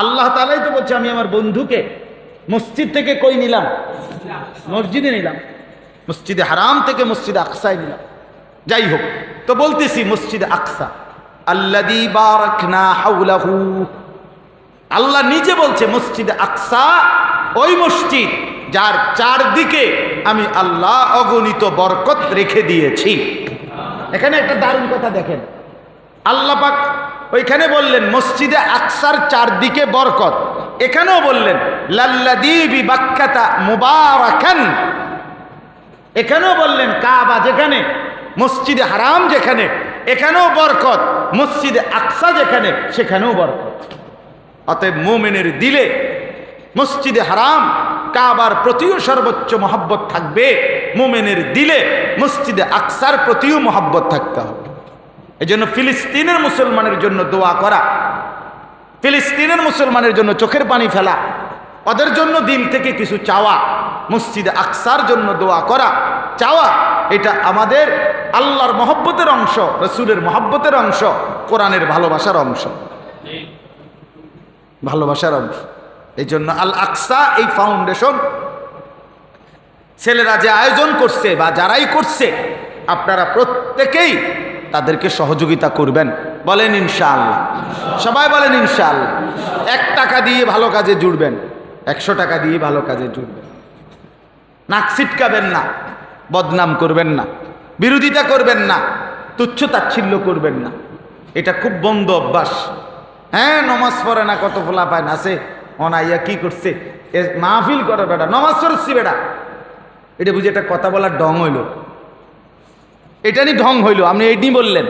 আল্লাহ তালাই তো বলছে, আমি আমার বন্ধুকে মসজিদ থেকে কই নিলাম? মসজিদে নিলাম। মসজিদে হারাম থেকে মসজিদে আকসায় নিলাম। যাই হোক, তো বলতেছি মসজিদে আকসা। আল্লাদি বারাকনা হাউলাহু আল্লাহ নিজে বলছে, মসজিদে আকসা, ওই মসজিদ যার চারদিকে আমি আল্লাহ অগণিত বরকত রেখে দিয়েছি। এখানে একটা দারুণ কথা দেখেন। আল্লাহ পাক ওইখানে বললেন, মসজিদে আকসার চারদিকে বরকত। এখানেও বললেন লাল্লাদিবি বাক্কাতা মুবারাকান। এখানেও বললেন, কাবা যেখানে, মসজিদে হারাম যেখানে, এখানেও বরকত। মসজিদে আকসা যেখানে, সেখানেও বরকত। অতএব মোমেনের দিলে মসজিদে হারাম, কাবার প্রতিও সর্বোচ্চ মহাব্বত থাকবে। মোমেনের দিলে মসজিদে আকসার প্রতিও মহাব্বত থাকতে হবে। এই জন্য ফিলিস্তিনের মুসলমানের জন্য দোয়া করা, ফিলিস্তিনের মুসলমানের জন্য চোখের পানি ফেলা, ওদের জন্য দিল থেকে কিছু চাওয়া, মসজিদ আকসার জন্য দোয়া করা। চাওয়া, এটা আমাদের আল্লাহর মহব্বতের অংশ, রসুলের মহব্বতের অংশ, কোরআনের ভালোবাসার অংশ। ভালোবাসার অংশ। এই জন্য আল আকসা এই ফাউন্ডেশন, ছেলেরা যে আয়োজন করছে বা যারাই করছে, আপনারা প্রত্যেকেই তাদেরকে সহযোগিতা করবেন। বলেন ইনশাআল্লাহ। সবাই বলেন ইনশাআল্লাহ। এক টাকা দিয়ে ভালো কাজে জুড়বেন। একশো টাকা দিয়ে ভালো কাজে জুড়বেন। নাক ছিটকাবেন না। বদনাম করবেন না। বিরোধিতা করবেন না। তুচ্ছ তাচ্ছিল্য করবেন না। এটা খুব বন্ধ অভ্যাস। হ্যাঁ নমাজ পড়ে না, কত ফোলা পায় না, সে অনাইয়া কি করছে? মাহফিল করে বেটা, নমাজ পড়ছি বেটা। এটা বুঝি একটা কথা বলার ডং হইল। এটা নিয়ে ঢং হইল, আপনি এটি বললেন।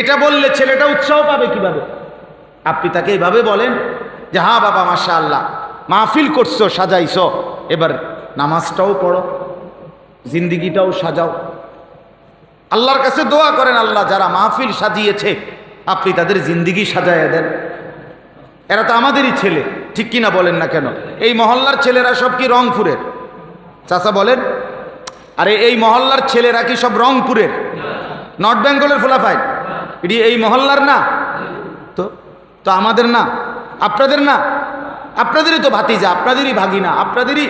এটা বললে ছেলেটা উৎসাহ পাবে কীভাবে? আপনি তাকে এইভাবে বলেন যে হ্যাঁ বাবা মাশা আল্লাহ মাহফিল করছ, সাজাইছো, এবার নামাজটাও পড়ো, জিন্দিগিটাও সাজাও। আল্লাহর কাছে দোয়া করেন আল্লাহ, যারা মাহফিল সাজিয়েছে, আপনি তাদের জিন্দিগি সাজাইয়া দেন। এরা তো আমাদেরই ছেলে, ঠিক কিনা বলেন না কেন? এই মহল্লার ছেলেরা সব কি রংপুরের? চাচা বলেন আরে এই মহল্লার ছেলেরা কি সব রংপুরের? নর্থ বেঙ্গলের ফোলাফাইন এটি এই মহল্লার না? তো তো আমাদের না? আপনাদের না? আপনাদেরই তো ভাতিজা, আপনাদেরই ভাগিনা, আপনাদেরই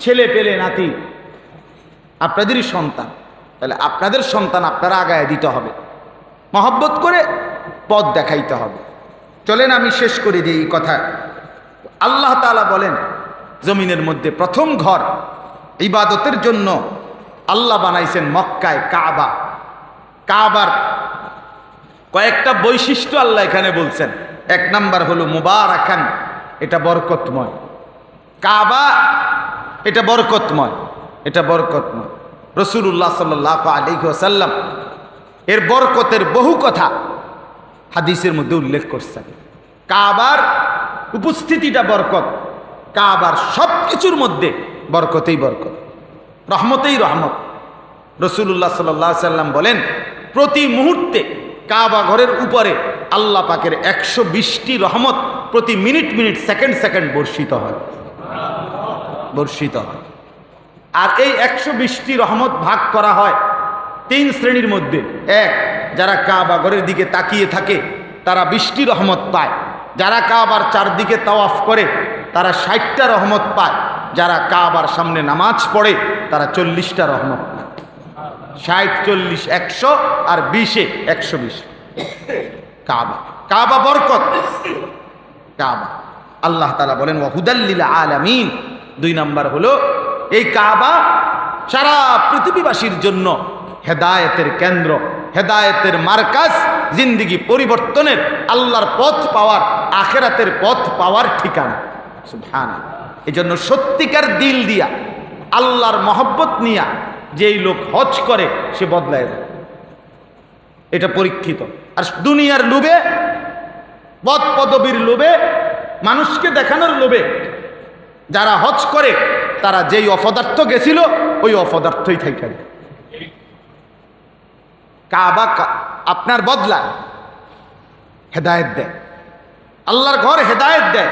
ছেলে পেলে নাতি, আপনাদেরই সন্তান। তাহলে আপনাদের সন্তান আপনারা আগায় দিতে হবে। মহব্বত করে পথ দেখাইতে হবে। চলেন আমি শেষ করে দিই এই কথা। আল্লাহ তাআলা বলেন, জমিনের মধ্যে প্রথম ঘর ইবাদতের জন্য আল্লাহ বানাইছেন মক্কায় কাবা। কাবার কয়েকটা বৈশিষ্ট্য আল্লাহ এখানে বলছেন। এক নাম্বার হলো মুবারাকান, এটা বরকতময়। কাবা, এটা বরকতময় এটা বরকতময়। রসুল্লাহ সাল্লাহ আলী সাল্লাম এর বরকতের বহু কথা হাদিসের মধ্যে উল্লেখ করছেন। কাবার উপস্থিতিটা বরকত, কাবার সব কিছুর মধ্যে বরকতেই বরকত। রহমতেই রহমত। রসুল্লাহ সাল্লাহ সাল্লাম বলেন, প্রতি মুহূর্তে কাবা ঘরের উপরে আল্লাহ পাকের একশো বিশটি রহমত প্রতি মিনিট মিনিট, সেকেন্ড সেকেন্ড বর্ষিত হয়। বর্ষিত হয়। আর এই একশো বিশটি রহমত ভাগ করা হয় তিন শ্রেণির মধ্যে। এক, যারা কাবা ঘরের দিকে তাকিয়ে থাকে, তারা বৃষ্টি রহমত পায়। যারা কাবার চারদিকে তাওয়াফ করে, তারা ষাটটা রহমত পায়। যারা কাবার সামনে নামাজ পড়ে তারা চল্লিশটা রহমত ষাট, চল্লিশ, একশো আর বিশে একশো বিশ। কাবা। কাবা বরকত। কাবা। আল্লাহ তালা বলেন ওয়াহুদাল্লিল আলামিন। দুই নাম্বার হলো, এই কাবা সারা পৃথিবীবাসীর জন্য হেদায়েতের কেন্দ্র, হেদায়েতের মার্কাজ, জিন্দিগি পরিবর্তনের, আল্লাহর পথ পাওয়ার, আখেরাতের পথ পাওয়ার ঠিকানা। সুবহান এই জন্য সত্যিকার দিল দিয়া আল্লাহর মহব্বত নিয়া যেই লোক হজ করে, সে বদলায় যায়। এটা পরীক্ষিত। আর দুনিয়ার লোভে পদ পদবীর লোভে, মানুষকে দেখানোর লোভে যারা হজ করে, তারা যেই অপদার্থ গেছিল, ওই অপদার্থই থাকে কাবা আপনার বদলা, হেদায়েত দেয়। আল্লাহর ঘর হেদায়েত দেয়,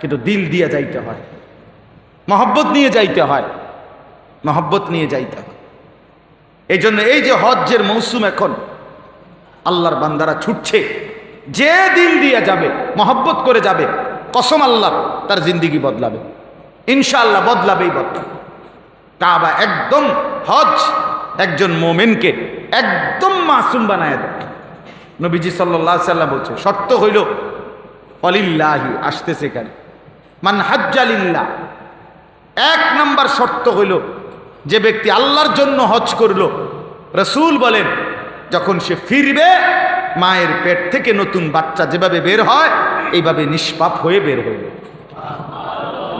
কিন্তু দিল দিয়ে যাইতে হয়। মহব্বত নিয়ে যাইতে হয়। মহব্বত নিয়ে যাইতে হয় এই জন্য এই যে হজ্জের মৌসুম এখন, আল্লাহর বান্দারা ছুটছে, যে দিন দিয়ে যাবে, মহব্বত করে যাবে, কসম আল্লাহ তার জিন্দিগি বদলাবে, ইনশাআল্লাহ বদলাবেই বদলাবে। কাবা একদম হজ একজন মোমেনকে একদম মাসুম বানায় দেয় নবীজি সাল্লাহ সাল্লাম বলছে, শর্ত হইল, অলিল্লাহি আসতেছে কেন মান হাজ্জালিল্লাহ। এক নাম্বার শর্ত হইল যে ব্যক্তি আল্লাহর জন্য হজ করল রসুল বলেন যখন সে ফিরবে মায়ের পেট থেকে নতুন বাচ্চা যেভাবে বের হয় এইভাবে নিষ্পাপ হয়ে বের হইবে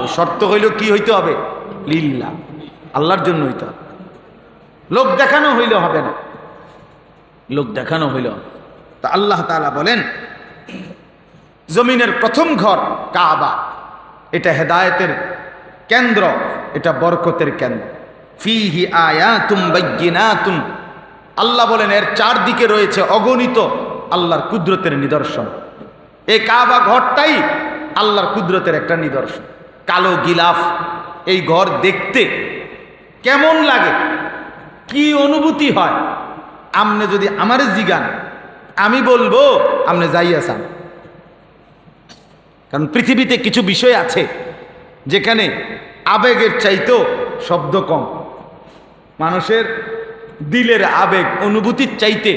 শর্ত হইল কি হইতে হবে? লিল্লা। আল্লাহর জন্য হইতে হবে। লোক দেখানো হইলে হবে না। লোক দেখানো হইল। তা আল্লাহ তাআলা বলেন জমিনের প্রথম ঘর কাবা। এটা হেদায়েতের কেন্দ্র এটা বরকতের কেন্দ্র। ফিহি আয়াতুম বাইয়িনাতুম আল্লাহ বলেন, এর চারদিকে রয়েছে অগণিত আল্লাহর কুদরতের নিদর্শন। এই কাবা ঘরটাই আল্লাহর কুদরতের একটা নিদর্শন। কালো গিলাফ, এই ঘর দেখতে কেমন লাগে? কি অনুভূতি হয়? আমনে যদি আমারে জিগান, আমি বলব, আমনে যাইয়াসান কারণ পৃথিবীতে কিছু বিষয় আছে যেখানে আবেগের চাইতেও শব্দ কম। মানুষের দিলের আবেগ, অনুভূতির চাইতে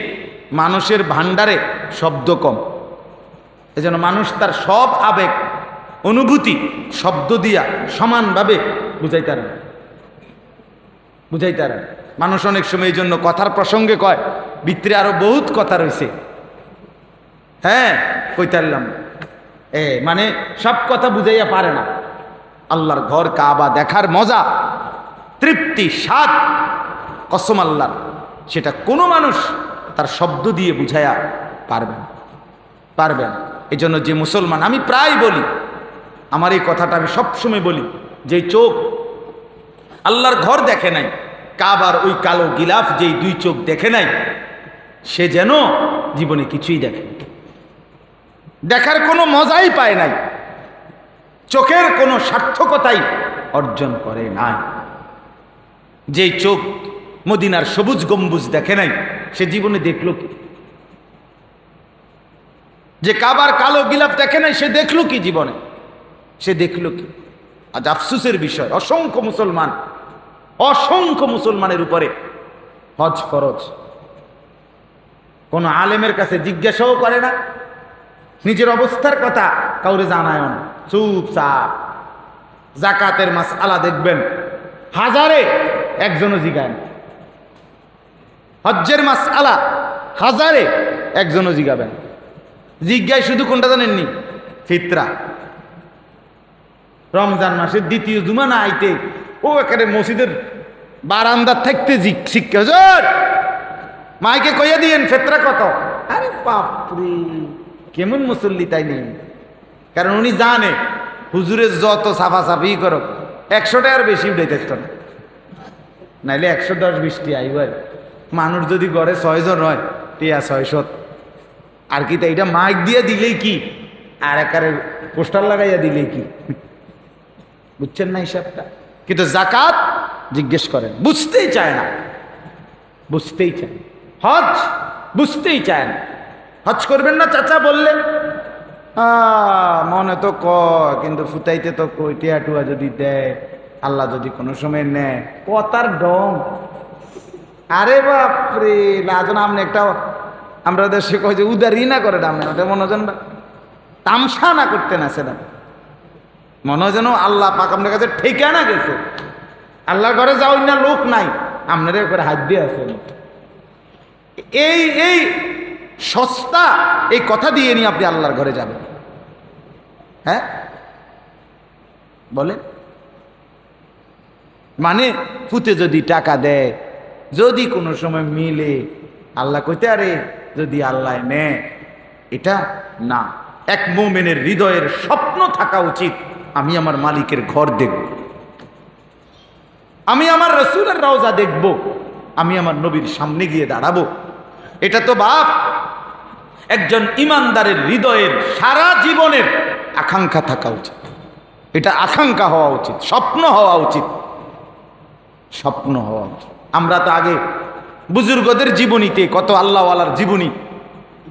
মানুষের ভাণ্ডারে শব্দ কম। এজন্য মানুষ তার সব আবেগ, অনুভূতি, শব্দ দিয়া সমানভাবে বুঝাইতে পারে। বুঝাইতে পারে মানুষ অনেক সময় এই জন্য কথার প্রসঙ্গে কয়, ভিতরে আরও বহুত কথা রয়েছে হ্যাঁ কইতারলাম এ মানে সব কথা বুঝাইয়া পারে না। আল্লাহর ঘর কাবা দেখার মজা, তৃপ্তি, স্বাদ কসম আল্লাহর সেটা কোনো মানুষ তার শব্দ দিয়ে বুঝাইয়া পারবে না। পারবে না। এই জন্য যে মুসলমান, আমি প্রায় বলি, আমার এই কথাটা আমি সবসময় বলি, যে চোখ আল্লাহর ঘর দেখে নাই, কাবার ওই কালো গিলাফ যেই দুই চোখ দেখে নাই, সে যেন জীবনে কিছুই দেখে দেখার কোনো মজাই পায় নাই, চোখের কোনো সার্থকতাই অর্জন করে নাই। যেই চোখ মদিনার সবুজ গম্বুজ দেখে নাই, সে জীবনে দেখল কি? যে কাবার কালো গিলাপ দেখে নাই, সে দেখল কি জীবনে? সে দেখল কি? আজ আফসুসের বিষয়, অসংখ্য মুসলমান, অসংখ্য মুসলমানের উপরে হজ ফরজ। কোন আলেমের কাছে জিজ্ঞাসাও করে না। নিজের অবস্থার কথা কাউরে জানায় না। চুপচাপ জাকাতের মাস আলা দেখবেন। হাজারে একজনও জিগায় না। হজ্জের মাস আলা হাজারে একজনও জিগাবেন। জিজ্ঞায় শুধু কোনটা জানেননি? ফিতরা। রমজান মাসের দ্বিতীয় জুমা না আইতে ও এখানে মসজিদের বারান্দার থাকতে শিক্ষা। হুজুর, মাইকে কইয়া দিয়েন, ফেতরা কত? আরে বাপরে, কেমন মুসল্লি তাই নেই। কারণ উনি জানে, হুজুরের যত সাফাসাফি করো একশো আর বেশি উঠে থাকতো না। নাইলে একশো দশ বিশটি আইবার মানুষ যদি গড়ে ছয়জন হয়, টিয়া ছয়শত। আর কি তাই এটা মাইক দিয়ে দিলেই কি? আর একারে পোস্টার লাগাইয়া দিলেই কি? বুঝছেন না হিসাবটা? কিন্তু জাকাত জিজ্ঞেস করেন, বুঝতেই চায় না। বুঝতেই চায়। হজ বুঝতেই চায় না। হজ করবেন না চাচা বললেন মনে তো ক, কিন্তু ফুটাইতে তো কই টিয়া যদি দেয়, আল্লাহ যদি কোনো সময় নেয়। কথার ডং। আরে বাপরে লাজন আপনি একটা, আমরা দেশে কয় যে উদারি না করে দাম ওটা মনোজন তামসা না করতে না সেটা মনে যেন আল্লাহ পাক আপনার কাছে ঠিকানা গেছে। আল্লাহর ঘরে যাও না লোক নাই আপনারা করে হাত দিয়ে আছেন এই এই সস্তা এই কথা দিয়ে নিয়ে আপনি আল্লাহর ঘরে যাবেন। হ্যাঁ? বলে মানে ফুতে যদি টাকা দেয় যদি কোনো সময় মিলে, আল্লাহ কইতে আরে, যদি আল্লাহ নেয় এটা না। এক মোমেনের হৃদয়ের স্বপ্ন থাকা উচিত, আমি আমার মালিকের ঘর দেখব। আমি আমার রসুলের রওজা দেখব। আমি আমার নবীর সামনে গিয়ে দাঁড়াবো। এটা তো বাপ, একজন ইমানদারের হৃদয়ের সারা জীবনের আকাঙ্ক্ষা থাকা উচিত। এটা আকাঙ্ক্ষা হওয়া উচিত, স্বপ্ন হওয়া উচিত। স্বপ্ন হওয়া উচিত। আমরা তো আগে বুজুর্গদের জীবনীতে কত আল্লাহওয়ালার জীবনী,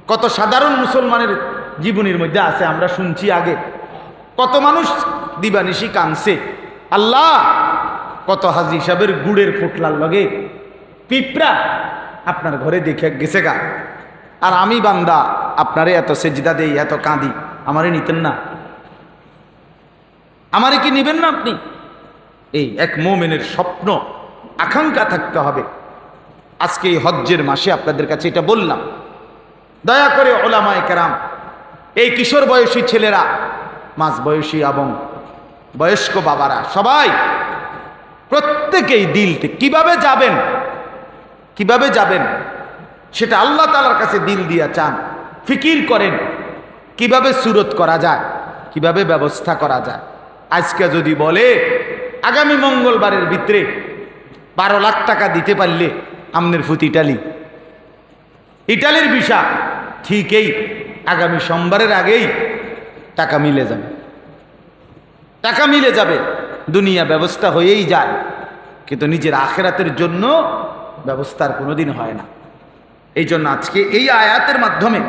কত সাধারণ মুসলমানের জীবনীর মধ্যে আছে, আমরা শুনছি আগে। কত মানুষ দিবানিশি কানছে আল্লাহ, কত হাজি সাহেবের গুড়ের ফুটলার লগে পিঁপড়া আপনার ঘরে দেখে গেছে গা। আর আমি বান্দা, আপনারে এত সেজদা দেই, এত কাঁদি, আমারে নিতেন না। আমারে কি নিবেন না আপনি? এই এক মোমেনের স্বপ্ন। আকাঙ্ক্ষা থাকতে হবে। আজকে এই হজ্জের মাসে আপনাদের কাছে এটা বললাম। দয়া করে ওলামায় কেরাম, এই কিশোর বয়সী ছেলেরা, মাঝ বয়সী এবং বয়স্ক বাবারা, সবাই প্রত্যেকেই দিলতে কীভাবে যাবেন কীভাবে যাবেন, সেটা আল্লাহ তালার কাছে দিল দিয়া চান, ফিকির করেন, কীভাবে সুরত করা যায়, কীভাবে ব্যবস্থা করা যায়। আজকে যদি বলে, আগামী মঙ্গলবারের ভিতরে বারো লাখ টাকা দিতে পারলে আমনের ফুত ইটালি। ইটালির ভিসা। ঠিকই আগামী সোমবারের আগেই টাকা মিলে যাবে। টাকা মিলে যাবে। দুনিয়া ব্যবস্থা হয়েই যায়। কিন্তু নিজের আখেরাতের জন্য ব্যবস্থার কোনোদিন হয় না। এই জন্য আজকে এই আয়াতের মাধ্যমে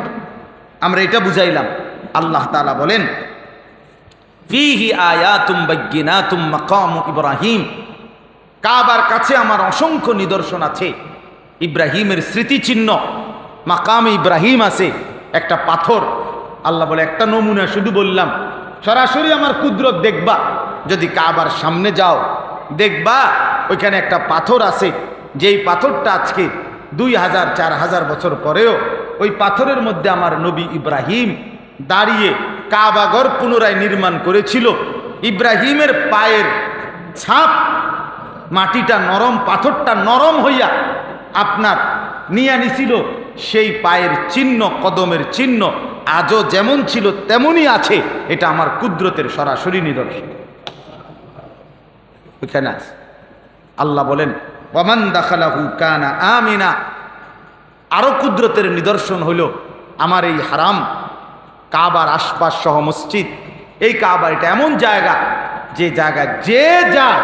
আমরা এটা বুঝাইলাম। আল্লাহ তালা বলেন, ফিহি আয়াতুম বাইয়িনাতুম মাকাম ইব্রাহিম। কাবার কাছে আমার অসংখ্য নিদর্শন আছে। ইব্রাহিমের স্মৃতিচিহ্ন, মাকাম ইব্রাহিম আছে, একটা পাথর। আল্লাহ বলে, একটা নমুনা শুধু বললাম। সরাসরি আমার কুদরত দেখবা। যদি কাবার সামনে যাও, দেখবা ওইখানে একটা পাথর আছে। যেই পাথরটা আজকে দুই হাজার, চার হাজার বছর পরেও ওই পাথরের মধ্যে আমার নবী ইব্রাহিম দাঁড়িয়ে কাবাগর পুনরায় নির্মাণ করেছিল। ইব্রাহিমের পায়ের ছাপ মাটিটা নরম, পাথরটা নরম হইয়া আপনার নিয়ে নিছিল, সেই পায়ের চিহ্ন, কদমের চিহ্ন আজও যেমন ছিল তেমনই আছে, এটা আমার কুদরতের সরাসরি নিদর্শন। ওইখানে আছে আল্লাহ বলেন ওমান দাখালাহু কানা আমিনা। আরও কুদরতের নিদর্শন হইল, আমার এই হারাম কাবার আশপাশ সহ মসজিদ, এই কাবার এটা এমন জায়গা, যে জায়গা যে যায়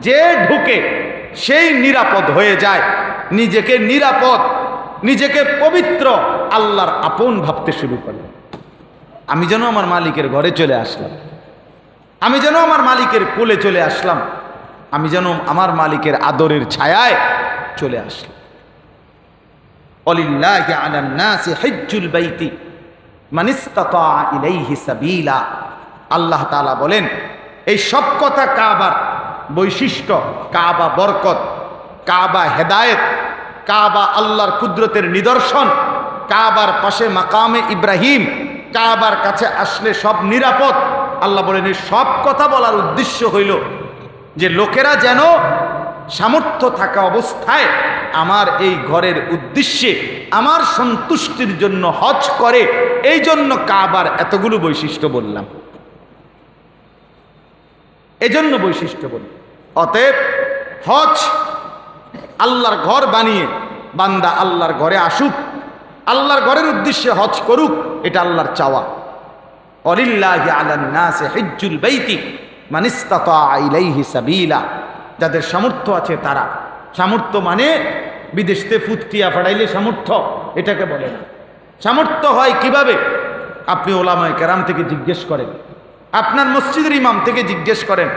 যে ঢুকে সেই নিরাপদ হয়ে যায়। নিজেকে নিরাপদ, নিজেকে পবিত্র আল্লাহর আপন ভাবতে শুরু করে। আমি যেন আমার মালিকের ঘরে চলে আসলাম। আমি যেন আমার মালিকের কোলে চলে আসলাম। আমি যেন আমার মালিকের আদরের ছায়ায় চলে আসলাম। বাইতি আল্লাহ বলেন, এই সব কথা কাবার বৈশিষ্ট্য, কাবা বরকত, কাবা হেদায়েত, কাবা আল্লাহর কুদরতের নিদর্শন, কাবার পাশে মাকামে ইব্রাহিম, কাবার কাছে আসলে সব নিরাপদ। আল্লাহ বলেন সব কথা বলার উদ্দেশ্য হইল যে লোকেরা যেন সামর্থ্য থাকা অবস্থায় আমার এই ঘরের উদ্দেশ্যে আমার সন্তুষ্টির জন্য হজ করে। এই জন্য কাবার এতগুলো বৈশিষ্ট্য বললাম। এজন্য বৈশিষ্ট্য বল অতএব হজ আল্লাহর ঘর বানিয়ে, বান্দা আল্লাহর ঘরে আসুক, আল্লাহর ঘরের উদ্দেশ্যে হজ করুক, এটা আল্লাহর চাওয়া। অলিল্লাহি আলান নাসে হিজ্জুল বাইতি মানিস্তাতা যাদের সামর্থ্য আছে তারা। সামর্থ্য মানে বিদেশতে ফুটকিয়া ফাড়াইলে সামর্থ্য, এটাকে বলে না। সামর্থ্য হয় কীভাবে? আপনি ওলামায় কেরাম থেকে জিজ্ঞেস করেন। আপনার মসজিদের ইমাম থেকে জিজ্ঞেস করেন।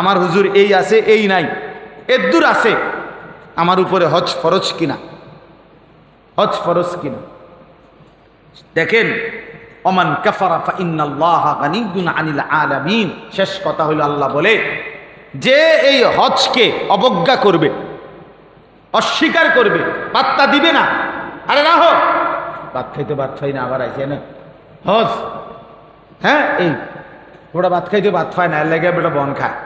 আমার হুজুর এই আছে, এই নাই। এদ্দুর আছে। আমার উপরে হজ ফরজ কিনা? হজ ফরজ কিনা? দেখেন অমান কাফারা ফা ইন্নাল্লাহ গানিয়্যুন আনিল আলামিন। শেষ কথা হইল আল্লাহ বলে, যে এই হজকে অবজ্ঞা করবে, অস্বীকার করবে পাত্তা দিবে না, আরে না হোক, ভাত খাইতে ভাত খাই না, আবার আইছে না। হজ হ্যাঁ এই ওটা ভাত খাইতে ভাত খায় না লেগে বেটা বন খায়।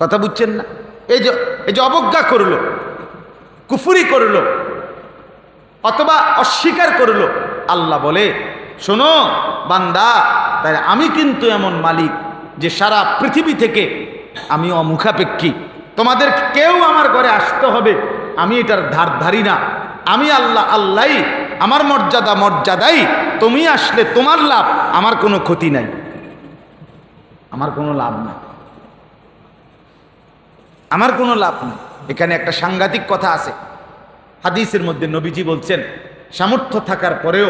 কথা বুঝছেন না? এই যে এই যে অবজ্ঞা করল, কুফুরি করল, অথবা অস্বীকার করল, আল্লাহ বলে, শোনো বান্দা তাই আমি কিন্তু এমন মালিক যে সারা পৃথিবী থেকে আমি অমুখাপেক্ষী। তোমাদের কেউ আমার ঘরে আসতে হবে, আমি এটার ধার ধারি না। আমি আল্লাহ আল্লাহ আমার মর্যাদা মর্যাদাই। তুমি আসলে তোমার লাভ, আমার কোনো ক্ষতি নাই। আমার কোনো লাভ নাই। আমার কোনো লাভ নেই। এখানে একটা সাংঘাতিক কথা আছে। হাদিসের মধ্যে নবীজি বলছেন, সামর্থ্য থাকার পরেও